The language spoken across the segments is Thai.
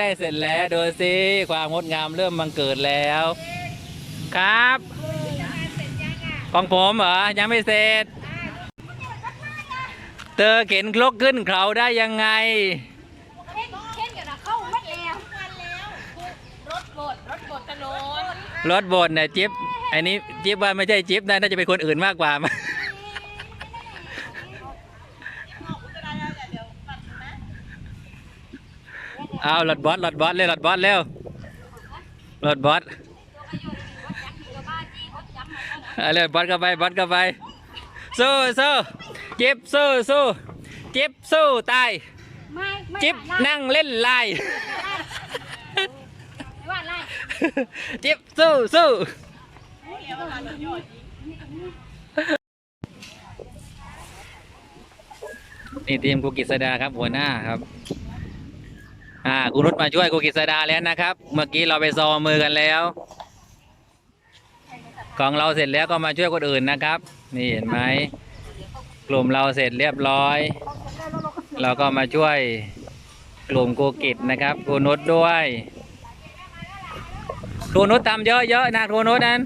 ได้เสร็จแล้วดูสิความงดงามเริ่มบังเกิดแล้ว ครับ ของผมเหรอ ยังไม่เสร็จ เธอเข็นครกขึ้นเขาได้ยังไงเข่นเข่นกันนะเข้าวัดแล้ววันแล้วรถบดรถบดถนนรถบนเนี่ยจิ๊บอันนี้จิ๊บว่าไม่ใช่จิ๊บนะน่าจะเป็นคนอื่นมากกว่า เอารถบอสรถบอสเร็วรถบอสเร็วรถบอสเอาเร็วบอสเข้าไปบอสเข้าไปสู้สู้จิ๊บสู้สู้จิ๊บสู้ตายไม่ไม่จิ๊บนั่งเล่นไลน์ว่าไรจิ๊บสู้สู้นี่ทีมครูกิษดาครับหัวหน้าครับ อ่าครูนุชมาช่วยครูกิษดาแล้วนะครับ เมื่อกี้เราไปซอมมือกันแล้ว ของเราเสร็จแล้วก็มาช่วยคนอื่นนะครับ นี่เห็นไหมกลุ่มเราเสร็จเรียบร้อย เราก็มาช่วยกลุ่มครูกิจนะครับครูนุชด้วยครูนุชทำเยอะๆนะครูนุชนั้น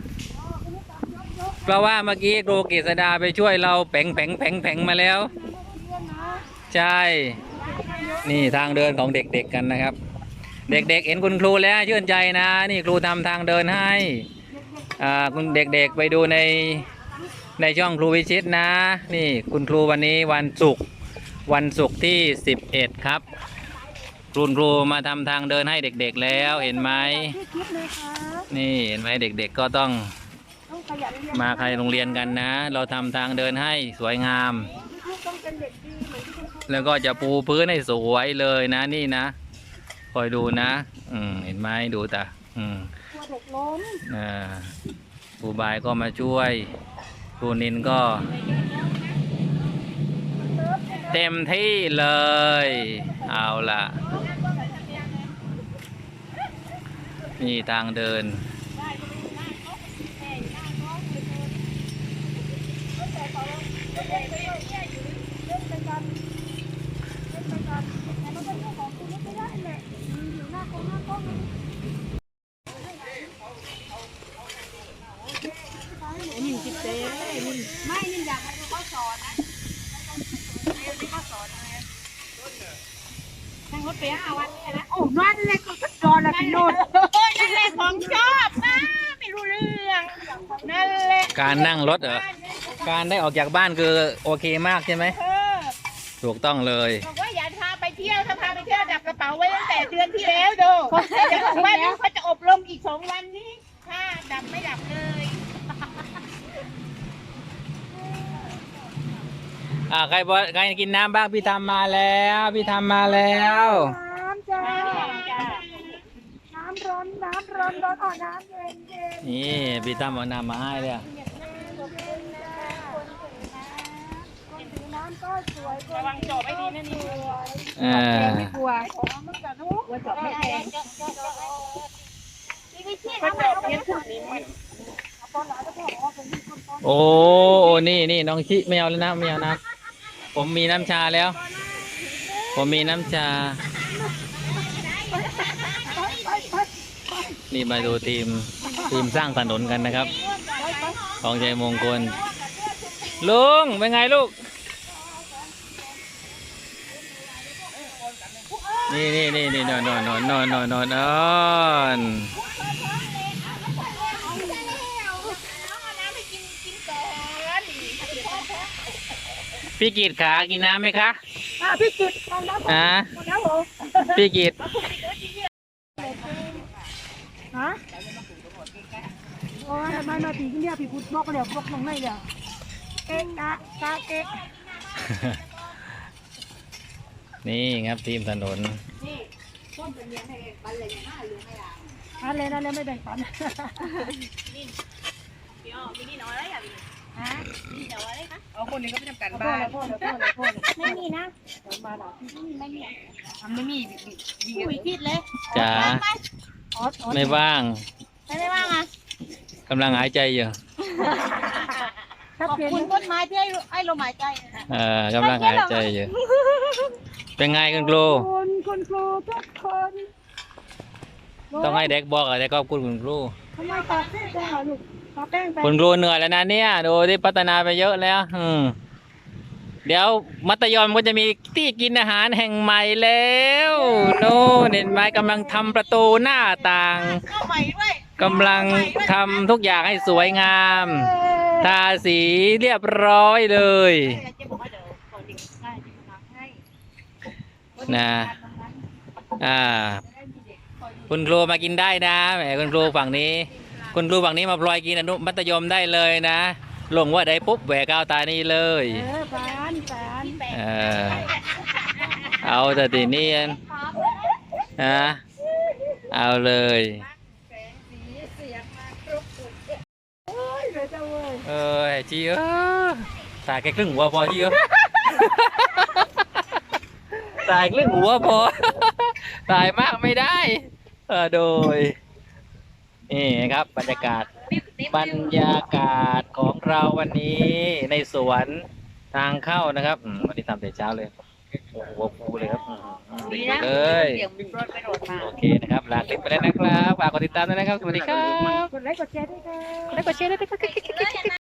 เพราะว่าเมื่อกี้ครูกิษดาไปช่วยเราแผงแผงแผงแผงมาแล้ว ใช่ นี่ทางเดินของเด็กๆกันนะครับ เด็กๆเห็นคุณครูแล้วชื่นใจนะ นี่ครูทำทางเดินให้คุณเด็กๆไปดูในในช่องครูวิชิตนะ นี่คุณครูวันนี้วันศุกร์วันศุกร์ที่ 11 ครับคุณครูมาทำทางเดินให้เด็กๆแล้วเห็นไหมนี่เห็นไหมเด็กๆก็ต้องมาใครโรงเรียนกันนะ เราทำทางเดินให้สวยงาม แล้วก็จะปูพื้นให้สวยเลยนะนี่นะคอยดูนะ อืมเห็นไหมดูตาอืมหกล้มอ่าครูบายก็มาช่วยครูนินก็ เต็มที่เลย เอาล่ะ นี่ทางเดิน เล่นไปกันเล่ นไปกันแต่มันเป็นเรื่องของคุณไม่ได้แหละมีอยู่หน้ากล้องหน้ากล้องนี่จิตเต้ไม่นี่อยากให้เขาสอนนะให้เขาสอนนะนั่งรถไปห้าวันเนี่ยนะโอ้นั่นแหละก็จอละพี่โนดนั่นแหละของชอบนะไม่รู้เรื่องนั่นแหละการนั่งรถเหรอการได้ออกจากบ้านคือโอเคมากใช่ไหมถูกต้องเลยบอกว่า ที่ยวถ้าพาไปเที่ยวดับกระเป๋าไว้ตั้งแต่เดือนที่แล้วดูจะบอกว่านี่เขาจะอบรมอีกสองวันนี้ ถ้าดับไม่ดับเลยอ่าใครบอกใครกินน้ำบ้างพี่ทำมาแล้ว พี่ทำมาแล้ว น้ำจ้าน้ำร้อนน้ำร้อนร้อนอ่อนน้ำเย็นเย็นนี่พี่ทำเอาน้ำมาให้เลยอะ น้ำก็สวย ระวังจอบไว้ดีนะนี่เออไม่กลัวมันจะทุกข์จบไม่แพงเขาจอบเนี้ยถึงนี้มันโอ้นี่นี่น้องชิไม่เอาแล้วนะไม่เอานะ ผมมีน้ำชาแล้ว ผมมีน้ำชา นี่มาดูทีมทีมสร้างถนนกันนะครับ ของใจมงคล ลุงเป็นไงลูก นี่นี่นี่นี่นอนนอนนอนนอนนอนนอนนอนพี่กีดขากินน้ำไหมคะอะพี่จิตตอนรับผมอ่าหมดแล้วผมพี่กีดฮะโอ้ยทำไมมาผีกันเนี่ยผีพุทธบอกเดี๋ยวบอกลงในเดี๋ยวเอ๊ะกะกะเอ๊ะ นี่ครับทีมถนนอันเลยนั่นเลยไม่แบ่งปันเอาคนนี้ก็ไปทำการพ่อบ้านเลยพ่อเลยพ่อเลยพ่อเลยไม่มีนะมาหน่อยไม่มีทำไม่มีคุยคิดเลยจ๋าออสออสไม่ว่างไม่ได้ว่างอะกำลังหายใจอยู่ถ้าขอบเปลี่ยนคุณต้นไม้ที่ให้ให้ลมหายใจเออกำลังหายใจอยู่ เป็นไงคุณครูคุณคุณครูทุกคนต้องให้เด็กบอกอะเด็กขอบคุณคุณครูทำไมตากแป้งไปเหรอลูกตากแป้งไปคุณครูเหนื่อยแล้วนะเนี่ยดูที่พัฒนาไปเยอะแล้ว อืมเดี๋ยวมัธยมก็จะมีที่กินอาหารแห่งใหม่แล้วโน่นเห็นไหมกำลังทำประตูหน้าต่างเข้าใหม่ด้วยกำลังทำทุกอย่างให้สวยงาม ทาสีเรียบร้อยเลย นะอ่าคุณครูมากินได้นะแหมคุณครูฝั่งนี้ คุณครูฝั่งนี้มาพลอยกินอนุมัธยมได้เลยนะ ลงว่าได้ปุ๊บแหวกเอาตานี่เลยเออปานปานเออเอาแต่ทีนี้ฮะเอาเลยเลยเจ้าเว้ยเออไอ้จีเออตายแค่ครึ่งหัวพอจีเออ ตายครึ่งหัวพอ ตายมากไม่ได้ เออโดย นี่ครับบรรยากาศ บรรยากาศของเราวันนี้ในสวนทางเข้านะครับอืมวันนี้ทำแต่เช้าเลยโอ้โหฟูเลยครับอืมดีเลยเดี๋ยวมีรถไปโดดมาโอเคนะครับ ลาคลิปไปแล้วนะครับ ฝากกดติดตามด้วยนะครับ สวัสดีครับ กดไลค์กดแชร์ด้วยค่ะ กดไลค์กดแชร์ด้วยนะครับ